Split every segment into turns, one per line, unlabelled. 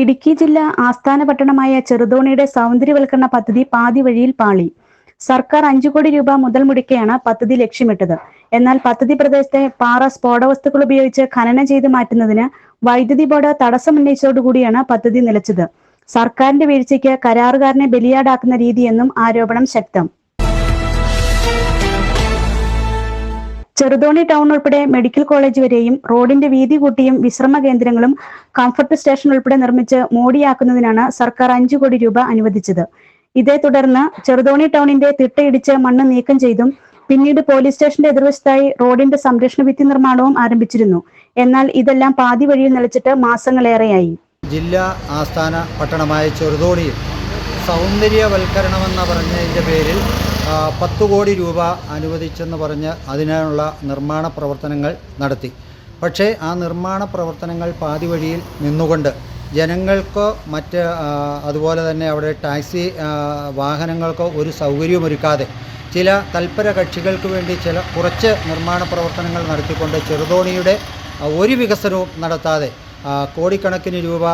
ഇടുക്കി ജില്ല ആസ്ഥാന പട്ടണമായ ചെറുതോണിയുടെ സൗന്ദര്യവൽക്കരണ പദ്ധതി പാതി വഴിയിൽ പാളി. സർക്കാർ അഞ്ചു കോടി രൂപ മുതൽ മുടക്കിയാണ് പദ്ധതി ലക്ഷ്യമിട്ടത്. എന്നാൽ പദ്ധതി പ്രദേശത്തെ പാറ സ്ഫോടവസ്തുക്കൾ ഉപയോഗിച്ച് ഖനനം ചെയ്ത് മാറ്റുന്നതിന് വൈദ്യുതി ബോർഡ് തടസ്സമുന്നയിച്ചതോടുകൂടിയാണ് പദ്ധതി നിലച്ചത്. സർക്കാരിന്റെ വീഴ്ചയ്ക്ക് കരാറുകാരനെ ബലിയാടാക്കുന്ന രീതിയെന്നും ആരോപണം ശക്തം. ചെറുതോണി ടൗൺ ഉൾപ്പെടെ മെഡിക്കൽ കോളേജ് വരെയും റോഡിന്റെ വീതി കൂട്ടിയും വിശ്രമ കേന്ദ്രങ്ങളും കംഫർട്ട് സ്റ്റേഷൻ ഉൾപ്പെടെ നിർമ്മിച്ച് മോടിയാക്കുന്നതിനാണ് സർക്കാർ അഞ്ചു കോടി രൂപ അനുവദിച്ചത്. ഇതേ തുടർന്ന് ചെറുതോണി ടൗണിന്റെ തിട്ടയിടിച്ച് മണ്ണ് നീക്കം ചെയ്തും പിന്നീട് പോലീസ് സ്റ്റേഷന്റെ എതിർവശത്തായി റോഡിന്റെ സംരക്ഷണ ഭിത്തി നിർമ്മാണവും ആരംഭിച്ചിരുന്നു. എന്നാൽ ഇതെല്ലാം പാതി വഴിയിൽ നിലച്ചിട്ട് മാസങ്ങളേറെയായി.
ജില്ലാ ആസ്ഥാന പട്ടണമായ ചെറുതോണിയിൽ സൗന്ദര്യവൽക്കരണമെന്ന പറഞ്ഞതിന്റെ പേരിൽ പത്ത് കോടി രൂപ അനുവദിച്ചെന്ന് പറഞ്ഞ് അതിനുള്ള നിർമ്മാണ പ്രവർത്തനങ്ങൾ നടത്തി. പക്ഷേ ആ നിർമ്മാണ പ്രവർത്തനങ്ങൾ പാതി വഴിയിൽ നിന്നുകൊണ്ട് ജനങ്ങൾക്കോ മറ്റ് അതുപോലെ തന്നെ അവിടെ ടാക്സി വാഹനങ്ങൾക്കോ ഒരു സൗകര്യമൊരുക്കാതെ ചില തൽപര കക്ഷികൾക്ക് വേണ്ടി ചില കുറച്ച് നിർമ്മാണ പ്രവർത്തനങ്ങൾ നടത്തിക്കൊണ്ട് ചെറുതോണിയുടെ ഒരു വികസനവും നടത്താതെ കോടിക്കണക്കിന് രൂപ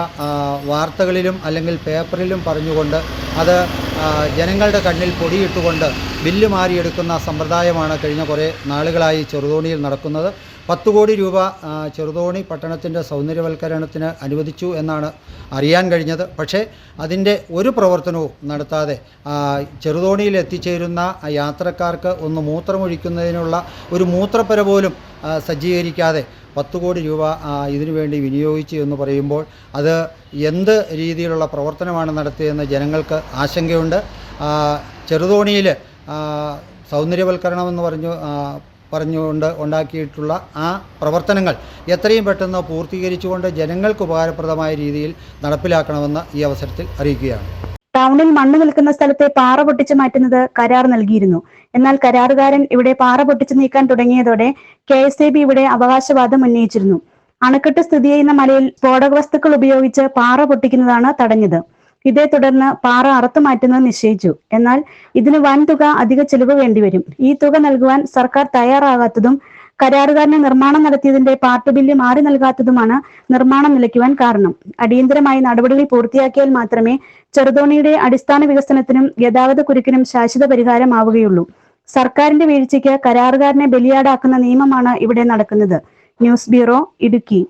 വാർത്തകളിലും അല്ലെങ്കിൽ പേപ്പറിലും പറഞ്ഞുകൊണ്ട് അത് ജനങ്ങളുടെ കണ്ണിൽ പൊടിയിട്ടുകൊണ്ട് ബില്ല് മാറിയെടുക്കുന്ന സമ്പ്രദായമാണ് കഴിഞ്ഞ കുറേ നാളുകളായി ചെറുതോണിയിൽ നടക്കുന്നത്. പത്ത് കോടി രൂപ ചെറുതോണി പട്ടണത്തിന്റെ സൗന്ദര്യവൽക്കരണത്തിന് അനുവദിച്ചു എന്നാണ് അറിയാൻ കഴിഞ്ഞത്. പക്ഷേ അതിന്റെ ഒരു പ്രവർത്തനവും നടത്താതെ ചെറുതോണിയിൽ എത്തിച്ചേരുന്ന യാത്രക്കാർക്ക് ഒന്ന് മൂത്രമൊഴിക്കുന്നതിനുള്ള ഒരു മൂത്രപ്പര പോലും സജ്ജീകരിക്കാതെ പത്ത് കോടി രൂപ ഇതിനു വേണ്ടി വിനിയോഗിച്ചു എന്ന് പറയുമ്പോൾ അത് എന്ത് രീതിയിലുള്ള പ്രവർത്തനമാണ് നടത്തിയതെന്ന് ജനങ്ങൾക്ക് ആശങ്കയുണ്ട്. ചെറുതോണിയിൽ സൗന്ദര്യവൽക്കരണം എന്ന് പറഞ്ഞു പറഞ്ഞുകൊണ്ട് ഉണ്ടാക്കിയിട്ടുള്ള ആ പ്രവർത്തനങ്ങൾ എത്രയും പെട്ടെന്ന് പൂർത്തീകരിച്ചുകൊണ്ട് ജനങ്ങൾക്ക് ഉപകാരപ്രദമായ രീതിയിൽ നടപ്പിലാക്കണമെന്ന് ഈ അവസരത്തിൽ അറിയിക്കുകയാണ്.
ടൗണിൽ മണ്ണ് നിൽക്കുന്ന സ്ഥലത്തെ പാറ പൊട്ടിച്ചു മാറ്റുന്നത് കരാർ നൽകിയിരുന്നു. എന്നാൽ കരാറുകാരൻ ഇവിടെ പാറ പൊട്ടിച്ചു നീക്കാൻ തുടങ്ങിയതോടെ കെ ഇവിടെ അവകാശവാദം ഉന്നയിച്ചിരുന്നു. അണക്കെട്ട് സ്ഥിതി ചെയ്യുന്ന മലയിൽ സ്ഫോടക വസ്തുക്കൾ ഉപയോഗിച്ച് പാറ പൊട്ടിക്കുന്നതാണ് തടഞ്ഞത്. ഇതേ തുടർന്ന് പാറ അറുത്തു മാറ്റുന്നത് നിശ്ചയിച്ചു. എന്നാൽ ഇതിന് വൻ തുക അധിക ചെലവ് വേണ്ടിവരും ഈ തുക നൽകുവാൻ സർക്കാർ തയ്യാറാകാത്തതും കരാറുകാരന് നിർമ്മാണം നടത്തിയതിന്റെ പാർട്ട് ബില്ല് മാറി നൽകാത്തതുമാണ് നിർമ്മാണം നിലയ്ക്കുവാൻ കാരണം. അടിയന്തരമായി നടപടികൾ പൂർത്തിയാക്കിയാൽ മാത്രമേ ചെറുതോണിയുടെ അടിസ്ഥാന വികസനത്തിനും ഗതാഗത കുരുക്കിനും ശാശ്വത പരിഹാരമാവുകയുള്ളൂ. സർക്കാരിന്റെ വീഴ്ചയ്ക്ക് കരാറുകാരനെ ബലിയാടാക്കുന്ന നിയമമാണ് ഇവിടെ നടക്കുന്നത്. News bureau Idukki.